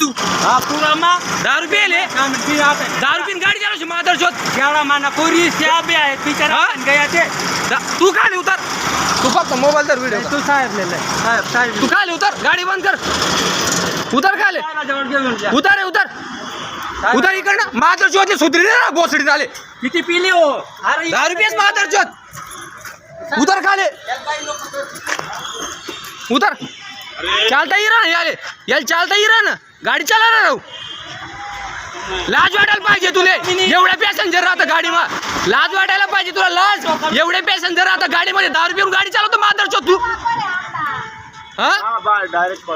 तू हा पुरामा दारू पिले दारू पिन गाडी चालवशी मादर शोध केवढा माना पोरी त्या बी आहेत बिचारा हा? गया ते दा- तू खाली उतर तू फक्त मोबाईल तर व्हिडिओ तू साहेब लिहिलंय. साहेब साहेब तू खाली उतर गाडी बंद कर उतर खाली साहेबाजवळ घेऊन जा. उतर रे उतर उतर इकडनं मादर शोधले सुधरी ना बोसडी झाले किती पिली हो अरे दारू पिस मादर शोध उतर खाली उतर चालता येईल ना याले याला चालता येईल ना गाडी चाला ना राहू लाज वाटायला पाहिजे तुले. एवढे पॅसेंजर राहतं गाडीमा. लाज वाटायला पाहिजे तुला लाज. एवढे पॅसेंजर राहतं गाडीमध्ये. दारू पिऊन गाडी चालवतो मादर तू डायरेक्ट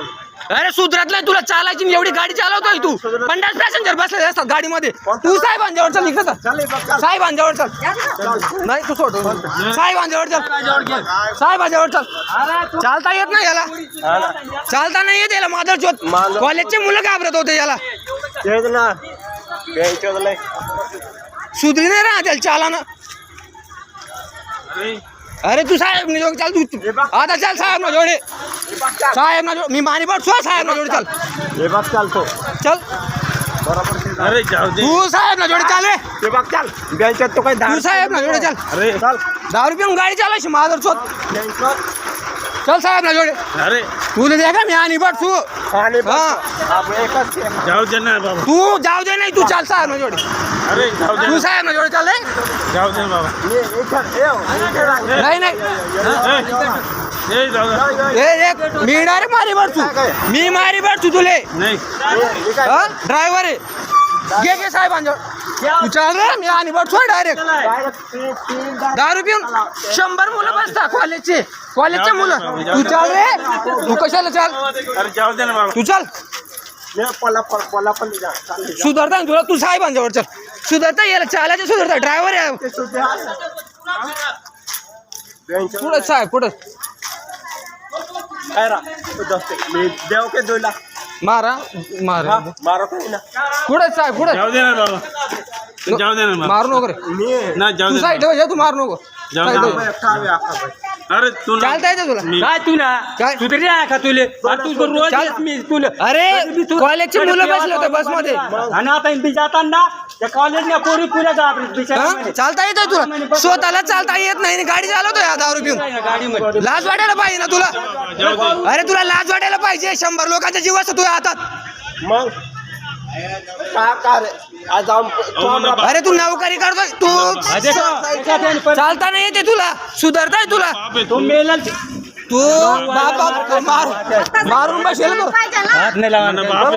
अरे सुधरत नाही तुला चालायची एवढी गाडी चालवतोय तू. पन्नास पॅसेंजर बसले असतात गाडीमध्ये. तू साहेबांजवळ चल इकडे चल. साहेबांजवळ चल. नाही तू सोड. साहेबांजवळ चल. साहेबांजवळ चल. चालता येत नाही याला. चालता नाही येत याला मादर चोत कॉलेजचे मुलं घाबरत होते याला. सुधरी नाही राहत त्याला चाला ना अरे तू साहेब चाल तू तू. आता चल साहेब ना जोडे साहेब ना मी मानी पड सो साहेब ना जोडे चल. हे बघ चालतो चल. अरे जाऊ दे. तू साहेब ना जोडे चाल रे हे बघ चाल. बँकेत तो काही तू साहेब ना जोडे चल. अरे चाल. दारू पिऊन गाडी चालायची मादर चोत. चल साहेब ना जोडे. अरे. तू दे का मी आणि बट तू. जाऊ दे ना बाबा. तू जाऊ दे नाही तू चाल साहेब ना जोडे. अरे जाऊ दे तू साहेब ना जोडे चाल रे जाऊ दे बाबा. नाही नाही. हे ए. एक मी डायरेक्ट मारी बट तू मी मारी बट तू तुले. नाही. ड्रायव्हर आहे. घे घे साहेबांजवळ तू चाल रे मी आणि बट डायरेक्ट दारू पिऊन शंभर मुलं बसतात कॉलेजचे कॉलेजचे मुलं. तू चाल रे. तू कशाला चाल? तू चाल. सुधारता तुला. तू साहेबांजवळ चल. सुधारता याला चालायचं सुधारता. ड्रायव्हर आहे. पुढं साहेब पुढं. देव के दोन लाख मारा मारा मारा काही ना पुढं साहेब पुढं जाऊ दे ना बाबा जाऊ दे ना मारू नको रे ना जाऊ तू दे साईड तू मारू नको जाऊ. ना. अरे तू ना- चालता येतं तुला मी- काय तुला काय? तू तरी आहे का तुले अरे तू रोज चाल. येत मी तुला अरे तू- कॉलेजचे मुलं बसले होते तो बसमध्ये आणि आता मी जाताना त्या कॉलेजने पोरी पुऱ्या घाबरत हा? बिचारा चालता येतं तुला? स्वतःला चालता येत नाही आणि गाडी चालवतो या दारू पिऊन. गाडीमध्ये लाज वाटायला पाहिजे ना तुला? अरे तुला लाज वाटायला पाहिजे. शंभर लोकांचा जीव असतो तुझ्या हातात. मग? का का रे? आज आम अरे तू नोकरी करतोय. तू चालता नाही येते तुला. सुधारताय तुला. बाप तो तू. मेला तू बाबा मार मारून बसेल तो. हात नाही लावा बाप